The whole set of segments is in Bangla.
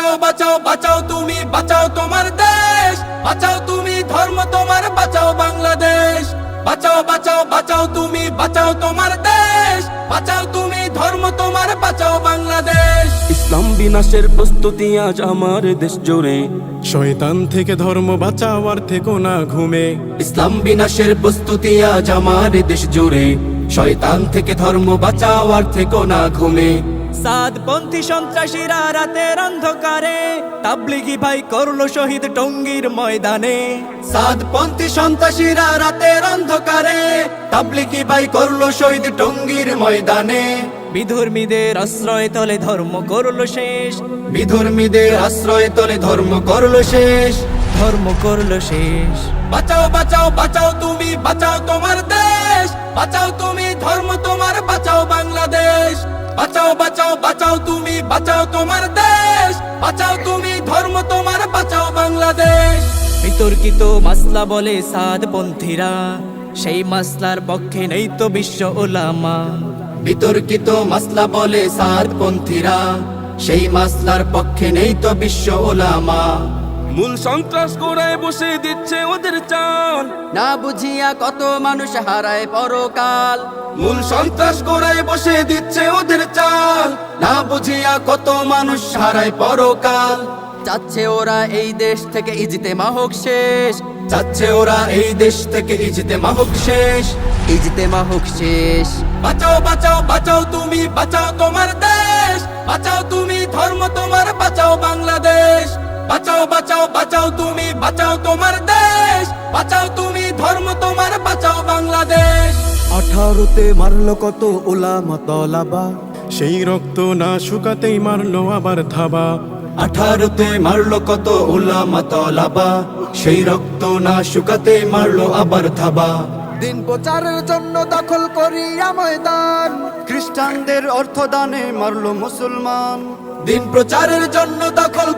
বাঁচাও বাঁচাও বাঁচাও তুমি বাঁচাও তোমার দেশ। বাঁচাও তুমি ধর্ম তোমার বাঁচাও বাংলাদেশ। বাঁচাও বাঁচাও বাঁচাও তুমি বাঁচাও তোমার দেশ। বাঁচাও তুমি ধর্ম তোমার বাঁচাও বাংলাদেশ। ইসলাম বিনাশের প্রস্তুতি আজ আমার দেশ জুড়ে। শয়তান থেকে ধর্ম বাঁচাওয়ার থেকো না ঘুমে। ইসলাম বিনাশের প্রস্তুতি আজ আমার দেশ জুড়ে। শয়তান থেকে ধর্ম বাঁচাও আর থেকো না ঘুমে। সাদপন্থী সন্ত্রাসীরা রাতের অন্ধকারে, তাবলিগি ভাই করল শহীদ টঙ্গীর ময়দানে। সাদপন্থী সন্ত্রাসীরা রাতের অন্ধকারে তাবলিকি ভাই করল শহীদ টঙ্গীর ময়দানে। বিধর্মীদের আশ্রয় তলে ধর্ম করল শেষ। বিধর্মীদের আশ্রয় তলে ধর্ম করল শেষ। ধর্ম করল শেষ। বাঁচাও বাঁচাও বাঁচাও তুমি, বাঁচাও তোমার দেশ। বাঁচাও তুমি ধর্ম তোমার, বাঁচাও বাংলাদেশ বাঁচাও বাঁচাও বাঁচাও তুমি বাঁচাও তোমার দেশ। বাঁচাও তুমি ধর্ম তোমার বাঁচাও বাংলাদেশ। বিতর্কিত মাসলা বলে সাদপন্থীরা সেই মাসলার পক্ষে নেই তো বিশ্ব ওলামা। বিতর্কিত মাসলা বলে সাতপন্থীরা সেই মাসলার পক্ষে নেই তো বিশ্ব ওলামা। মূল সন্ত্রাস গোড়ায় বসে দিচ্ছে ওদের চাল। না বুঝিয়া কত মানুষ হারায় পরকাল। মূল সন্ত্রাস গোড়ায় বসে দিচ্ছে ওদের চাল। না বুঝিয়া কত মানুষ হারায় পরকাল। চাচ্ছে ওরা এই দেশ থেকে ইজিতে মাহক শেষ। যাচ্ছে ওরা এই দেশ থেকে ইজতে মাহক শেষ। ইজিতে মাহক শেষ। বাঁচাও বাঁচাও বাঁচাও তুমি বাঁচাও তোমার দেশ। বাঁচাও তুমি ধর্ম তোমার বাঁচাও বাংলাদেশ। বাঁচাও বাঁচাও বাঁচাও তুমি বাঁচাও তোমার দেশ। বাঁচাও তুমি ধর্ম তোমার বাঁচাও বাংলাদেশ। আঠারোতে মারলো কত ওলামা তলাবা। সেই রক্ত না শুকাতেই মারলো আবার থাবা আঠারোতে মারলো কত উলামা তলাবা। সেই রক্ত না শুকাতে মারলো আবার থাবা দিন প্রচারের জন্য দখল করিয়া ময়দান। খ্রিস্টানদের অর্থদানে মারলো মুসলমান। দিন প্রচারের জন্য দখল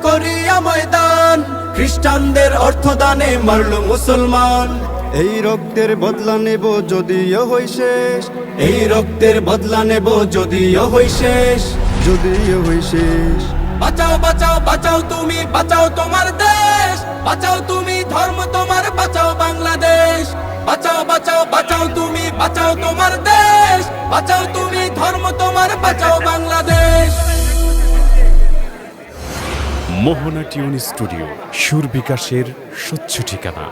অর্থদানে মারলো মুসলমান। এই রক্তের বদলা নেব যদিও হই শেষ। এই রক্তের বদলা নেব যদিও হই শেষ। যদিও হই শেষ। বাঁচাও বাঁচাও বাঁচাও তুমি বাঁচাও তোমার দেশ। বাঁচাও তুমি ধর্ম তোমার বাঁচাও বাংলাদেশ। বাঁচাও বাঁচাও বাঁচাও তুমি বাঁচাও তোমার দেশ। বাঁচাও তুমি ধর্ম তোমার বাঁচাও বাংলাদেশ। মোহনা টিউন স্টুডিও সুর বিকাশের স্বচ্ছ ঠিকানা।